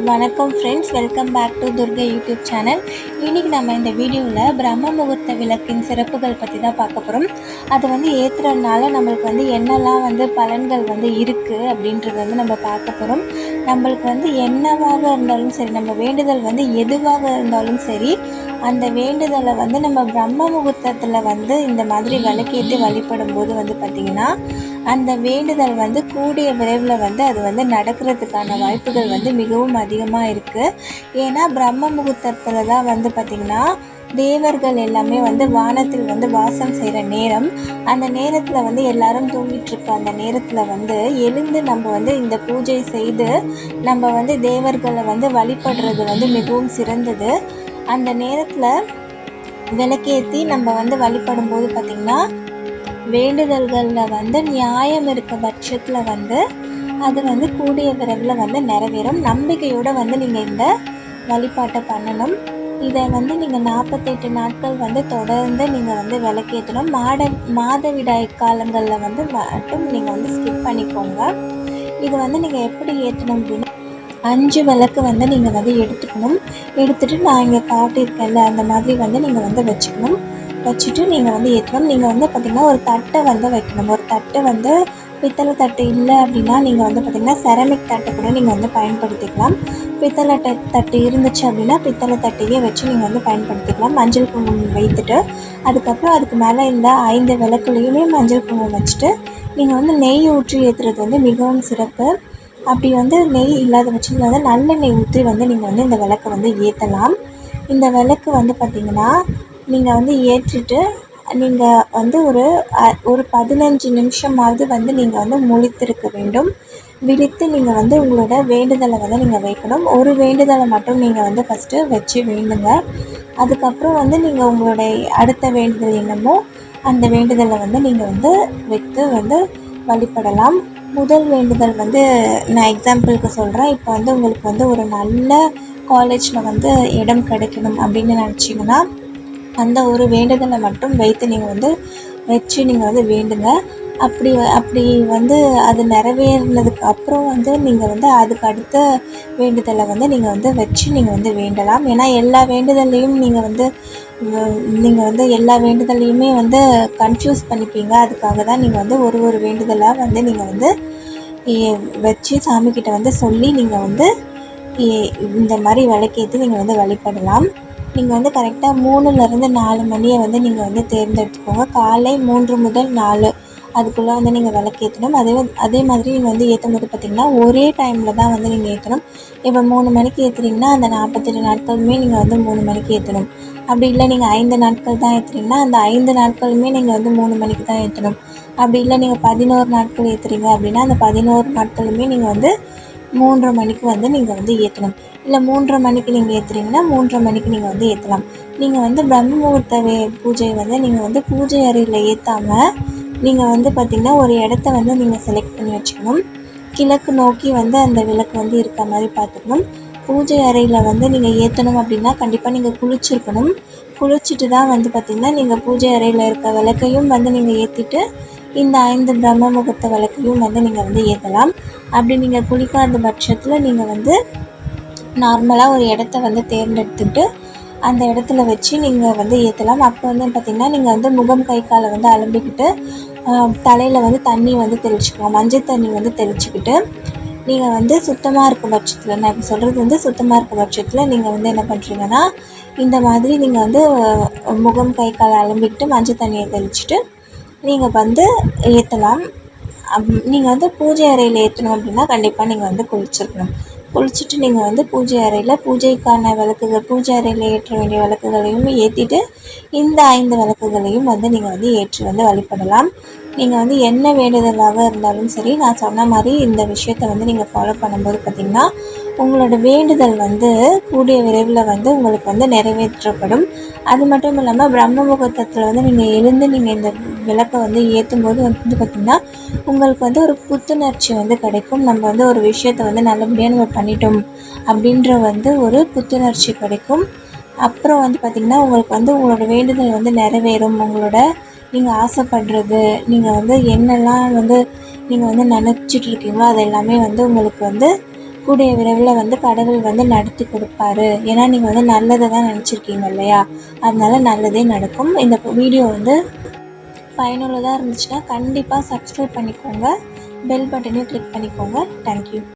வணக்கம் friends welcome back to Durga YouTube channel இன்றைக்கி நம்ம இந்த வீடியோவில் பிரம்ம முகூர்த்த விளக்கின் சிறப்புகள் பற்றி தான் பார்க்க போகிறோம் அது வந்து ஏற்றுறதுனால நம்மளுக்கு வந்து என்னெல்லாம் வந்து பலன்கள் வந்து இருக்குது அப்படின்றது வந்து நம்ம பார்க்க போகிறோம் நம்மளுக்கு வந்து என்னவாக இருந்தாலும் சரி நம்ம வேண்டுதல் வந்து எதுவாக இருந்தாலும் சரி அந்த வேண்டுதலை வந்து நம்ம பிரம்ம முகூர்த்தத்தில் வந்து இந்த மாதிரி விளக்கேற்றி வழிபடும் போது வந்து பார்த்திங்கன்னா அந்த வேண்டுதல் வந்து கூடிய விரைவில் வந்து அது வந்து நடக்கிறதுக்கான வாய்ப்புகள் வந்து மிகவும் அதிகமாக இருக்குது ஏன்னா பிரம்ம முகூர்த்தத்தில் தான் வந்து பார்த்திங்கன்னா தேவர்கள் எல்லாமே வந்து வானத்தில் வந்து வாசம் செய்கிற நேரம். அந்த நேரத்தில் வந்து எல்லாரும் தூங்கிட்டு இருக்க அந்த நேரத்தில் வந்து எழுந்து நம்ம வந்து இந்த பூஜை செய்து நம்ம வந்து தேவர்களை வந்து வழிபடுறது வந்து மிகவும் சிறந்தது. அந்த நேரத்தில் விளக்கேற்றி நம்ம வந்து வழிபடும் போது பார்த்திங்கன்னா வேண்டுதல்களில் வந்து நியாயம் இருக்க பட்சத்தில் வந்து அது வந்து கூடிய விரைவில் வந்து நிறைவேறும். நம்பிக்கையோடு வந்து நீங்கள் இந்த வழிபாட்டை பண்ணணும். இதை வந்து நீங்கள் நாற்பத்தெட்டு நாட்கள் வந்து தொடர்ந்து நீங்கள் வந்து விளக்கேற்றணும். மாட மாதவிடாய் காலங்களில் வந்து மட்டும் நீங்கள் வந்து ஸ்கிப் பண்ணிக்கோங்க. இது வந்து நீங்கள் எப்படி ஏற்றணும் அப்படின்னா அஞ்சு விளக்கு வந்து நீங்கள் வந்து எடுத்துக்கணும். எடுத்துகிட்டு நான் இங்கே காட்டியிருக்கேன்ல அந்த மாதிரி வந்து நீங்கள் வந்து வச்சுக்கணும். வச்சுட்டு நீங்கள் வந்து ஏற்றணும். நீங்கள் வந்து பார்த்திங்கன்னா ஒரு தட்டை வந்து வைக்கணும். ஒரு தட்டு வந்து பித்தளை தட்டு இல்லை அப்படின்னா நீங்கள் வந்து பார்த்திங்கன்னா செரமிக் தட்டை கூட நீங்கள் வந்து பயன்படுத்திக்கலாம். பித்தளை தட்டு இருந்துச்சு அப்படின்னா பித்தளை தட்டையே வச்சு நீங்கள் வந்து பயன்படுத்திக்கலாம். மஞ்சள் குங்குமம் வைத்துட்டு அதுக்கப்புறம் அதுக்கு மேலே இந்த ஐந்து விளக்குலையுமே மஞ்சள் குங்குமம் வச்சுட்டு நீங்கள் வந்து நெய் ஊற்றி ஏற்றுறது வந்து மிகவும் சிறப்பு. அப்படி வந்து நெய் இல்லாத பட்சத்தில் வந்து நல்லெண்ணெய் ஊற்றி வந்து நீங்கள் வந்து இந்த விளக்கை வந்து ஏற்றலாம் இந்த விளக்கு வந்து பார்த்திங்கன்னா நீங்கள் வந்து ஏற்றிட்டு நீங்கள் வந்து ஒரு ஒரு பதினஞ்சு நிமிஷமாவது வந்து நீங்கள் வந்து முழித்திருக்க வேண்டும். விழித்து நீங்கள் வந்து உங்களோட வேண்டுதலை வந்து நீங்கள் வைக்கணும். ஒரு வேண்டுதலை மட்டும் நீங்கள் வந்து ஃபஸ்ட்டு வச்சு வேண்டுங்க. அதுக்கப்புறம் வந்து நீங்கள் உங்களுடைய அடுத்த வேண்டுதல் என்னமோ அந்த வேண்டுதலை வந்து நீங்கள் வந்து வைத்து வந்து வழிபடலாம். முதல் வேண்டுதல் வந்து நான் எக்ஸாம்பிளுக்கு சொல்கிறேன் இப்போ வந்து உங்களுக்கு வந்து ஒரு நல்ல காலேஜில் வந்து இடம் கிடைக்கணும் அப்படின்னு நினச்சிங்கன்னா அந்த ஒரு வேண்டுதலை மட்டும் வைத்து நீங்கள் வந்து வச்சு நீங்கள் வந்து வேண்டுங்க. அப்படி அப்படி வந்து அது நிறைவேறினதுக்கு அப்புறம் வந்து நீங்கள் வந்து அதுக்கு அடுத்த வேண்டுதலை வந்து நீங்கள் வந்து வச்சு நீங்கள் வந்து வேண்டலாம். ஏன்னா எல்லா வேண்டுதல்லையும் நீங்கள் வந்து நீங்கள் வந்து எல்லா வேண்டுதலையுமே வந்து கன்ஃபியூஸ் பண்ணிப்பீங்க. அதுக்காக தான் நீங்கள் வந்து ஒரு ஒரு வேண்டுதலாக வந்து நீங்கள் வந்து வச்சு சாமிக்கிட்ட வந்து சொல்லி நீங்கள் வந்து இந்த மாதிரி விளக்கேற்றி நீங்கள் வந்து வழிபடலாம். நீங்கள் வந்து கரெக்டாக மூணுலேருந்து நாலு மணியை வந்து நீங்கள் வந்து தேர்ந்தெடுத்துக்கோங்க. காலை மூன்று முதல் நாலு அதுக்குள்ளே வந்து நீங்கள் விளக்கேற்றணும் அதே அதே மாதிரி நீங்கள் வந்து ஏற்றும் போது பார்த்திங்கன்னா ஒரே டைமில் தான் வந்து நீங்கள் ஏற்றணும் இப்போ மூணு மணிக்கு ஏற்றுறீங்கன்னா அந்த நாற்பத்தெட்டு நாட்களுமே நீங்கள் வந்து மூணு மணிக்கு ஏற்றணும் அப்படி இல்லை நீங்கள் ஐந்து நாட்கள் தான் ஏற்றுறீங்கன்னா அந்த ஐந்து நாட்களுமே நீங்கள் வந்து மூணு மணிக்கு தான் ஏற்றணும் அப்படி இல்லை நீங்கள் பதினோரு நாட்கள் ஏற்றுறீங்க அப்படின்னா அந்த பதினோரு நாட்களுமே நீங்கள் வந்து மூன்றரை மணிக்கு வந்து நீங்கள் வந்து ஏற்றணும் இல்லை மூன்றரை மணிக்கு நீங்கள் ஏற்றுறீங்கன்னா மூன்றரை மணிக்கு நீங்கள் வந்து ஏற்றலாம் நீங்கள் வந்து பிரம்ம முகூர்த்த வே பூஜை வந்து நீங்கள் வந்து பூஜை அறையில் ஏற்றாமல் நீங்கள் வந்து பார்த்திங்கன்னா ஒரு இடத்த வந்து நீங்கள் செலக்ட் பண்ணி வச்சுக்கணும். கிழக்கு நோக்கி வந்து அந்த விளக்கு வந்து இருக்க மாதிரி பார்த்துக்கணும் பூஜை அறையில் வந்து நீங்கள் ஏற்றணும் அப்படின்னா கண்டிப்பாக நீங்கள் குளிச்சிருக்கணும். குளிச்சுட்டு தான் வந்து பார்த்திங்கன்னா நீங்கள் பூஜை அறையில் இருக்க விளக்கையும் வந்து நீங்கள் ஏற்றிட்டு இந்த ஐந்து பிரம்ம முகூர்த்த விளக்கையும் வந்து நீங்கள் வந்து ஏற்றலாம். அப்படி நீங்கள் குளிக்காத பட்சத்தில் நீங்கள் வந்து நார்மலாக ஒரு இடத்த வந்து தேர்ந்தெடுத்துக்கிட்டு அந்த இடத்துல வச்சு நீங்கள் வந்து ஏற்றலாம். அப்போ வந்து பார்த்திங்கன்னா நீங்கள் வந்து முகம் கை காலை வந்து அலம்பிக்கிட்டு தலையில் வந்து தண்ணி வந்து தெளிச்சுக்கலாம். மஞ்சள் தண்ணி வந்து தெளிச்சுக்கிட்டு நீங்கள் வந்து சுத்தமாக இருக்க பட்சத்தில் நான் இப்போ சொல்கிறது வந்து சுத்தமாக இருக்க பட்சத்தில் நீங்கள் வந்து என்ன பண்ணுறீங்கன்னா இந்த மாதிரி நீங்கள் வந்து முகம் கை காலை அலம்பிக்கிட்டு மஞ்சள் தண்ணியை தெளிச்சுட்டு நீங்கள் வந்து ஏற்றலாம் நீங்கள் வந்து பூஜை அறையில் ஏற்றணும் அப்படின்னா கண்டிப்பாக நீங்கள் வந்து குளிச்சிருக்கணும். குளிச்சுட்டு நீங்கள் வந்து பூஜை அறையில் பூஜைக்கான விளக்குகள் பூஜை அறையில் ஏற்ற வேண்டிய விளக்குகளையும் ஏற்றிட்டு இந்த ஐந்து விளக்குகளையும் வந்து நீங்கள் வந்து ஏற்றி வந்து வழிபடலாம். நீங்கள் வந்து என்ன வேண்டுதலாக இருந்தாலும் சரி நான் சொன்ன மாதிரி இந்த விஷயத்த வந்து நீங்கள் ஃபாலோ பண்ணும்போது பார்த்திங்கன்னா உங்களோட வேண்டுதல் வந்து கூடிய விரைவில் வந்து உங்களுக்கு வந்து நிறைவேற்றப்படும். அது மட்டும் இல்லாமல் பிரம்ம முகூர்த்தத்தில் வந்து நீங்கள் எழுந்து நீங்கள் இந்த விளக்கை வந்து ஏற்றும் போது வந்து பார்த்திங்கன்னா உங்களுக்கு வந்து ஒரு புத்துணர்ச்சி வந்து கிடைக்கும். நம்ம வந்து ஒரு விஷயத்தை வந்து நல்லபடியாக நம்ம பண்ணிட்டோம் அப்படின்ற வந்து ஒரு புத்துணர்ச்சி கிடைக்கும். அப்புறம் வந்து பார்த்திங்கன்னா உங்களுக்கு வந்து உங்களோட வேண்டுதல் வந்து நிறைவேறும். உங்களோட நீங்கள் ஆசைப்படுறது நீங்கள் வந்து என்னெல்லாம் வந்து நீங்கள் வந்து நினச்சிட்டு இருக்கீங்களோ அது எல்லாமே வந்து உங்களுக்கு வந்து கூடிய விரைவில் வந்து கடவுள் வந்து நடத்தி கொடுப்பாரு. ஏன்னா நீங்கள் வந்து நல்லதை தான் நினச்சிருக்கீங்க இல்லையா? அதனால நல்லதே நடக்கும். இந்த வீடியோ வந்து பயனுள்ளதாக இருந்துச்சுன்னா கண்டிப்பாக சப்ஸ்கிரைப் பண்ணிக்கோங்க. பெல் பட்டனையும் கிளிக் பண்ணிக்கோங்க. தேங்க்யூ